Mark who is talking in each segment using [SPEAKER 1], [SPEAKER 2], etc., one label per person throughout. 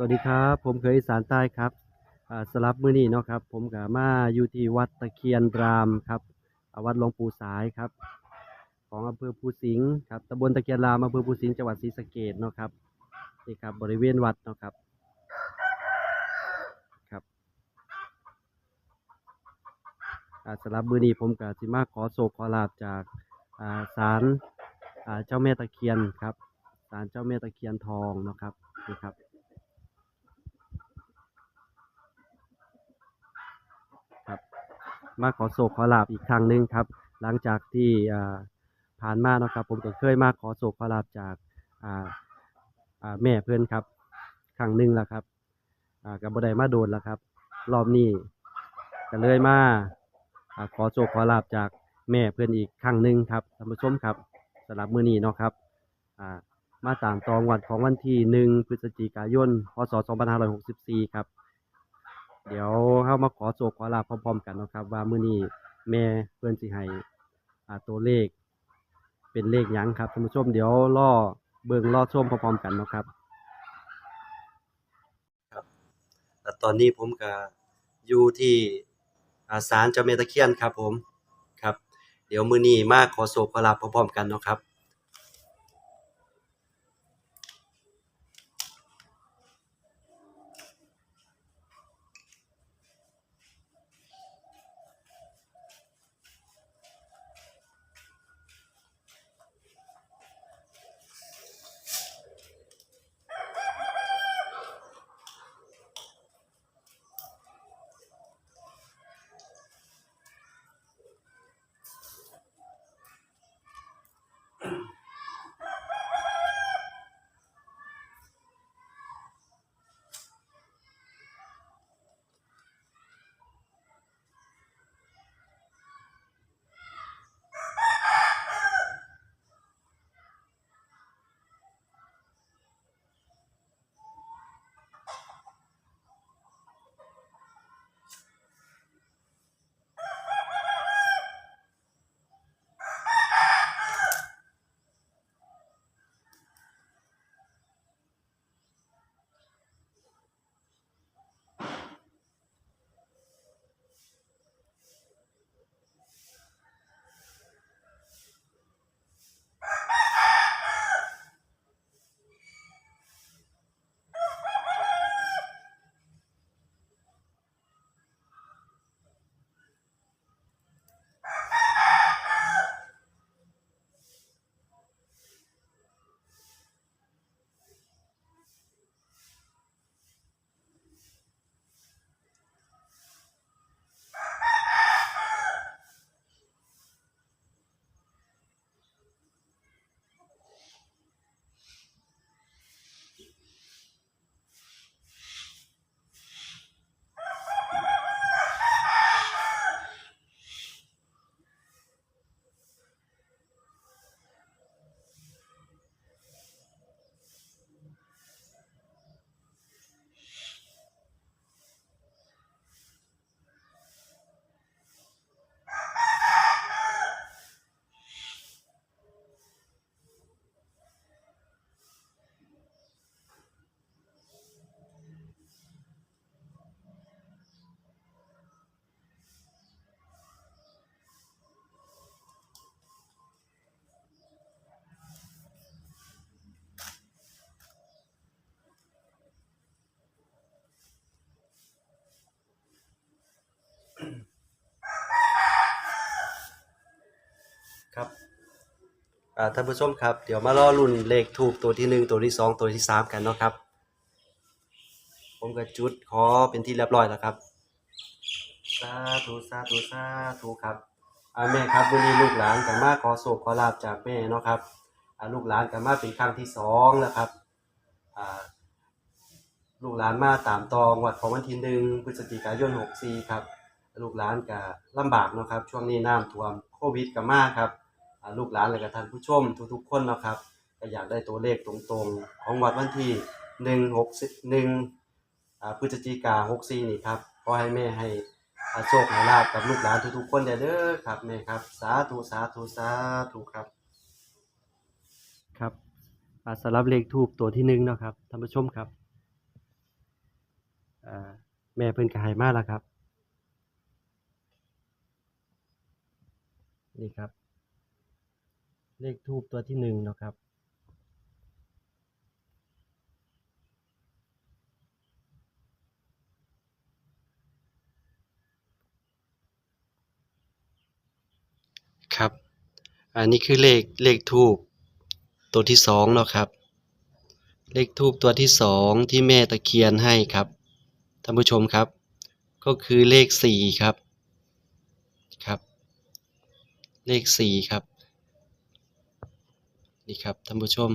[SPEAKER 1] สวัสดีครับ ผมเคยสานใต้ครับสลับมือนี้เนาะครับ ผมกับมาอยู่ที่วัดตะเคียนรามครับวัดหลวงปู่สายครับ ของอำเภอภูสิงห์ครับตำบลตะเคียนรามอำเภอภูสิงห์จังหวัดศรีสะเกษเนาะครับนี่ครับ บริเวณวัดเนาะครับครับสำหรับมือนี้ผมกับสิมาขอโศกขอลาบจากอาศาลเจ้าแม่ตะเคียนครับศาลเจ้าแม่ตะเคียนทองเนาะครับนี่ครับ มาขอโศกขอลาบอีกครั้งหนึ่งครับ หลังจากที่ผ่านมาเนาะครับ ผมก็เคยมาขอโศกขอลาบจากแม่เพื่อนครับครั้งหนึ่งแล้วครับกับบัไดมาโดนแล้วครับ รอบนี้ก็เลยมาอขอโศกขอลาบจากแม่เพื่อนอีกครั้งหนึ่งครับท่านผู้ชมครับสำหรับมื้อนี้เนาะครับมาตามตองวันของวันที่หนึ่งพฤศจิกายน พศ 2564 ครับ เดี๋ยวเข้ามาขอโศกขอลาพร้อมๆกันนะครับ ว่ามื้อนี้แม่เพื่อนสิให้อ่าตัวเลข เป็นเลขหยังครับท่านผู้ชมเดี๋ยวรอเบิ่งรอชมพร้อมๆกันเนาะครับครับแล้วตอนนี้ผมก็อยู่ที่อาศาลเจ้าแม่ตะเคียนครับผมครับ เดี๋ยวมื้อนี้มาขอโศกขอลาพร้อมๆกันเนาะครับ อ่าท่านผู้ชมครับ เดี๋ยวมารอรุ่นเลขถูกตัวที่หนึ่งตัวที่สองตัวที่สามกันเนาะครับ ผมก็จุดขอเป็นที่เรียบร้อยแล้วครับสาธุสาธุสาธุครับอาแม่ครับวันนี้ลูกหลานกันมาขอโศกขอลาบจากแม่เนาะครับอ่าลูกหลานกันมาเป็นครั้งที่สองแล้วครับอ่าลูกหลานมาตามตองวัดของวันที่หนึ่งพฤศจิกายนหกสี่ครับ ลูกหลานก็ลำบากเนาะครับ ช่วงนี้น้ำท่วมโควิดก็มาครับ ลูกหลานและก็ท่านผู้ชมทุกๆคนนะครับก็อยากได้ตัวเลขตรงๆ ของวัดวันที่หนึ่งหกหนึ่งพฤศจิกาหกสี่นี่ครับขอให้แม่ให้โชคให้ลาบกับลูกหลานทุกๆคนเด้อครับแม่ครับ สาธุสาธุสาธุครับ ครับอ่าสำหรับเลขทูบตัวที่หนึ่งนะครับท่านผู้ชมครับแม่เพิ่นก็ให้มาแล้วครับ นี่ครับ เลขทูปตัวที่หนึ่งนะครับ ครับ อันนี้คือเลขเลขทูปตัวที่สองเนาะครับ เลขทูปตัวที่สองที่แม่ตะเคียนให้ครับ ท่านผู้ชมครับ ก็คือเลขสี่ครับ ครับ เลขสี่ครับ นี่ครับท่านผู้ชม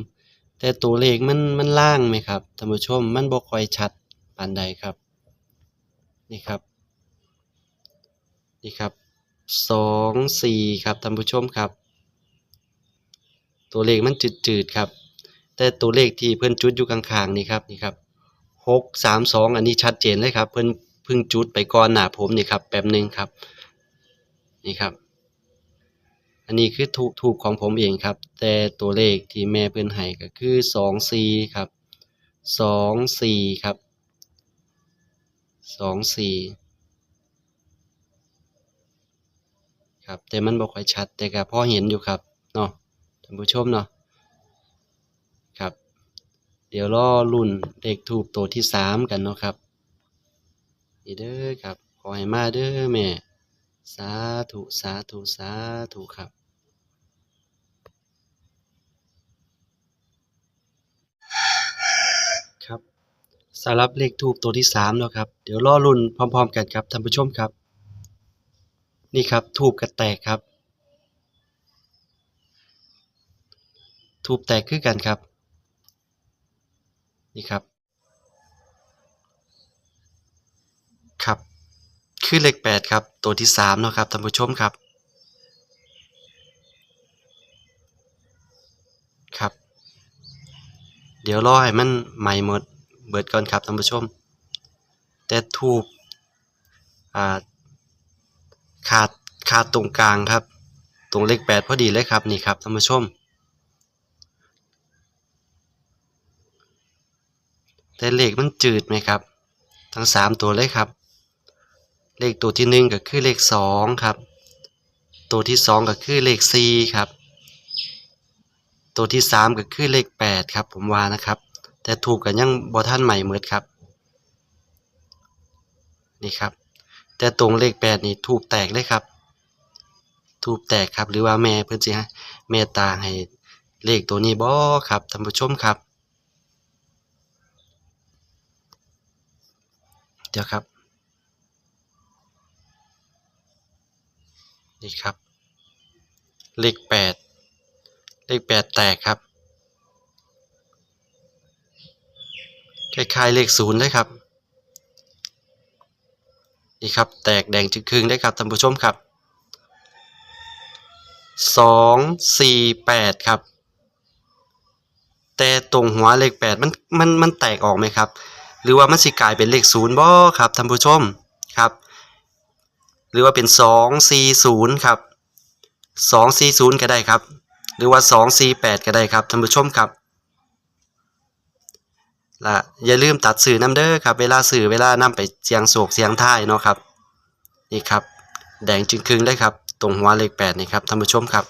[SPEAKER 1] แต่ตัวเลขมันมันล่างไหมครับท่านผู้ชมมันบ่ค่อยชัดปานใดครับ นี่ครับ นี่ครับสองสี่ครับท่านผู้ชมครับ ตัวเลขมันจืดๆครับ แต่ตัวเลขที่เพิ่นจุดอยู่ข้างๆนี่ครับนี่ครับหกสามสองอันนี้ชัดเจนเลยครับ เพิ่นเพิ่งจุดไปก่อนหน้าผมนี่ครับแป๊บหนึ่งครับ นี่ครับ อันนี้คือถูกถูกของผมเองครับ แต่ตัวเลขที่แม่เพิ่อนให้ก็คือสองสี่ครับสองสี่ครับสองสี่ครับแต่มันบ่ค่อยชัดแต่ก็พอเห็นอยู่ครับเนาะท่านผู้ชมเนาะครับ เดี๋ยวรอรุ่นเลขทูบตัวที่สามกันเนาะครับนี่เด้อครับขอให้มาเด้อแม่ สาธุ สาธุ สาธุครับครับสำหรับเลขทูปตัวที่สามเนาะครับ เดี๋ยวรอรุ่นพร้อม ๆ กันครับท่านผู้ชมครับ นี่ครับทูบกระแตกครับทูบแตกคือกันครับ นี่ครับ คือเลขแปดครับ ตัวที่สามนะครับท่านผู้ชมครับ ครับ เดี๋ยวรอให้มันใหม่หมดเบิดก่อนครับท่านผู้ชม แต่ทูบขาดขาดตรงกลางครับ ตรงเลขแปดพอดีเลยครับนี่ครับท่านผู้ชมแต่เลขมันจืดไหมครับ ทั้งสามตัวเลยครับ เลขตัวที่หนึ่งก็คือเลขสองครับ ตัวที่สองก็คือเลขสี่ครับ ตัวที่สามก็คือเลขแปดครับ ผมว่านะครับ แต่ถูกกันยังบอท่านใหม่เมือนครับนี่ครับ แต่ตรงเลขแปดนี่ถูกแตกเลยครับ ถูกแตกครับหรือว่าแม่เพื่อนสิฮะเมตตาให้เลขตัวนี้บ่ครับท่านผู้ชมครับ เดี๋ยวครับ นี่ครับ เลขแปดเลขแปดแตกครับ คล้ายๆเลขศูนย์เลยครับ นี่ครับ แตกแดงจึงครึ่งได้ครับท่านผู้ชมครับสองสี่แปดครับ แต่ตรงหัวเลขแปดมันมันมันแตกออกไหมครับ หรือว่ามันสิกลายเป็นเลขศูนย์บ่ครับท่านผู้ชมครับ หรือว่าเป็นสองสี่ศูนย์ครับสองสี่ศูนย์ก็ได้ครับ หรือว่าสองสี่แปดก็ได้ครับท่านผู้ชมครับและอย่าลืมตัดสื่อน้ำเด้อครับ เวลาสื่อเวลานำไปเสียงโศกเสียงท้ายเนาะครับ นี่ครับ แดงจึงครึ่งได้ครับ ตรงหัวเลขแปดนี่ครับท่านผู้ชมครับ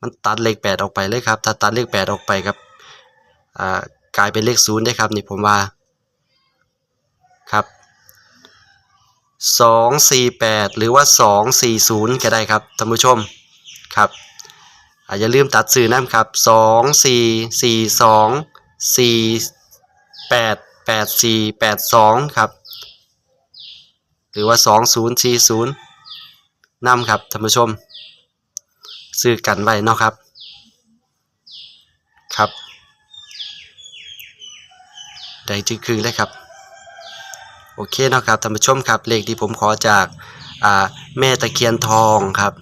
[SPEAKER 1] มันตัดเลขแปดออกไปเลยครับ ถ้าตัดเลขแปดออกไปครับอ่ากลายเป็นเลขศูนย์ได้ครับ นี่ผมว่า ครับ สองสี่แปดหรือว่าสองสี่ศูนย์ก็ได้ครับท่านผู้ชมครับอาอย่าลืมตัดสื่อน้ำครับสองสี่สี่สองสี่แปดแปดสี่แปดสองครับ หรือว่าสองศูนย์สี่ศูนย์นำครับท่านผู้ชมซื้อกันไว้เนาะครับครับ ได้จึงคือเลยครับ โอเคเนาะครับท่านผู้ชมครับเลขที่ผมขอจากแม่ตะเคียนทองครับ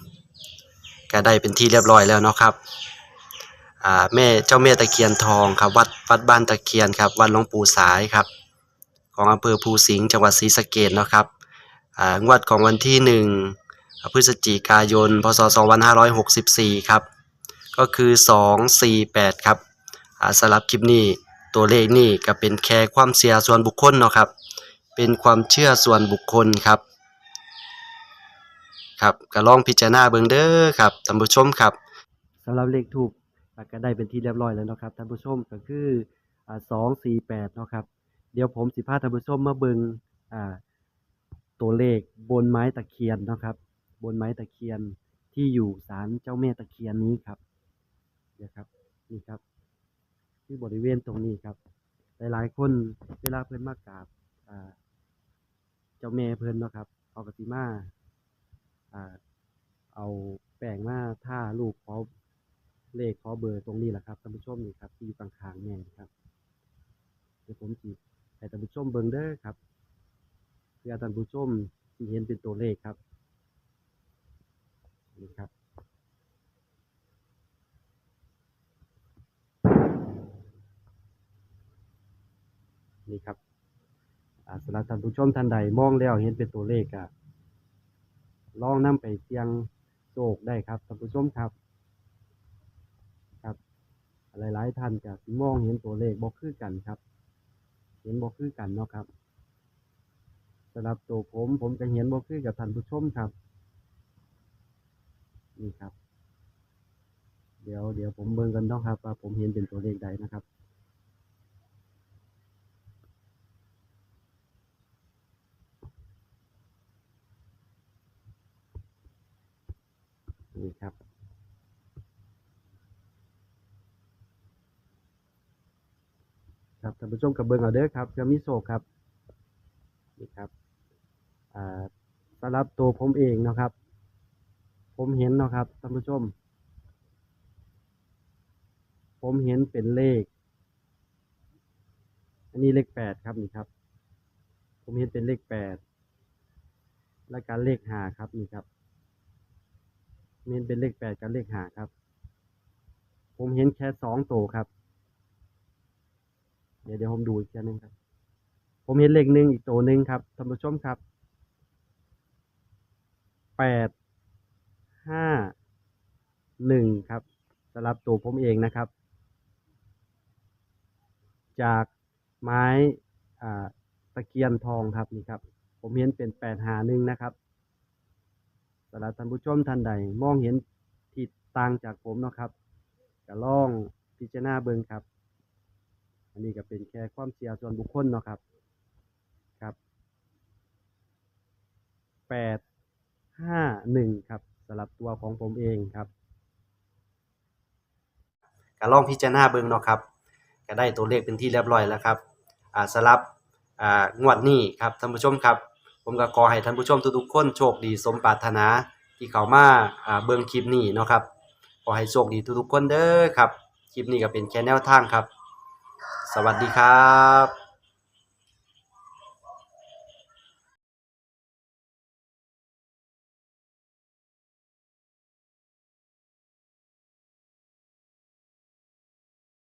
[SPEAKER 1] ก็ได้เป็นที่เรียบร้อยแล้วเนาะครับแม่เจ้าแม่ตะเคียนทองครับวัดวัดบ้านตะเคียนครับวัดหลวงปู่สายครับ ของอำเภอภูสิงห์จังหวัดศรีสะเกษเนาะครับงวดของวันที่หนึ่งพฤศจิกายน พศ 2564 ครับ ก็คือ 248 ครับสำหรับคลิปนี้ตัวเลขนี่ก็เป็นแค่ความเชื่อส่วนบุคคลเนาะครับ เป็นความเชื่อส่วนบุคคลครับ ครับก็ลองพิจารณาเบิ่งเด้อครับท่านผู้ชมครับสำหรับเลขถูกก็ได้เป็นที่เรียบร้อยแล้วเนาะครับท่านผู้ชมก็คือสอ่า248เนาะครับเดี๋ยวผมสิพาท่านผู้ชมมาเบิ่งอ่าตัวเลขบนไม้ตะเคียนนะครับ บนไม้ตะเคียนที่อยู่ศาลเจ้าแม่ตะเคียนนี้ครับเดี๋ยวครับนี่ครับ ที่บริเวณตรงนี้ครับ หลายๆคนเวลาเพิ่นมากราบอ่า จ้าแม่เพิ่นเนาะครับ เอากติมาอ่า เอาแป้งมาท่ารูปขอเลขขอเบอร์ตรงนี้แหละครับท่านผู้ชมนี่ครับ ที่อยู่ข้างๆแม่นครับ เดี๋ยวผมสิให้ท่านผู้ชมเบิ่งเด้อครับเพื่อท่านผู้ชมสิเห็นเป็นตัวเลขครับนี่ครับนี่ครับ สำหรับท่านผู้ชมท่านใดมองแล้วเห็นเป็นตัวเลขอะลองนำไปเสี่ยงโชคได้ครับท่านผู้ชมครับ ครับ หลายๆท่านจะมองเห็นตัวเลขบ่คือกันครับ เห็นบ่คือกันเนาะครับสำหรับตัวผมผมจะเห็นบ่คือกับท่านผู้ชมครับ นี่ครับ เดี๋ยวเดี๋ยวผมเบิ่งกันเนาะครับว่าผมเห็นเป็นตัวเลขใดนะครับ นี่ครับครับท่านผู้ชมกับเบิงเอาเด้อครับ จะมีโศกครับนี่ครับอ่าสำหรับตัวผมเองนะครับ ผมเห็นนะครับท่านผู้ชม ผมเห็นเป็นเลข อันนี้เลขแปดครับนี่ครับ ผมเห็นเป็นเลขแปดและการเลขห้าครับนี่ครับ เมนเป็นเลขแปดกับเลขห้าครับ ผมเห็นแค่สองตัวครับ เดี๋ยวเดี๋ยวผมดูอีกทีหนึงครับ ผมเห็นเลขหนึ่งอีกตัวหนึ่งครับท่านผู้ชมครับแปดห้าหนึ่งครับสำหรับตัวผมเองนะครับ จากไม้ตะเคียนทองครับนี่ครับ ผมเห็นเป็นแปดหาหนึ่งนะครับ สำหรับท่านผู้ชมท่านใดมองเห็นที่ต่างจากผมเนาะครับก็ลองพิจารณาเบิ่งครับ อันนี้ก็เป็นแค่ความเชื่อส่วนบุคคลเนาะครับครับแปดห้าหนึ่งครับสำหรับตัวของผมเองครับก็ลองพิจารณาเบิ่งเนาะครับก็ได้ตัวเลขเป็นที่เรียบร้อยแล้วครับอ่าสำหรับอ่างวดนี้ครับท่านผู้ชมครับ ผมก็ขอให้ท่านผู้ชมทุกๆคนโชคดีสมปรารถนาที่เขามาเบิ่งคลิปนี้เนาะครับขอให้โชคดีทุกๆคนเด้อครับ คลิปนี้ก็เป็นแค่แนวทางครับ สวัสดีครับ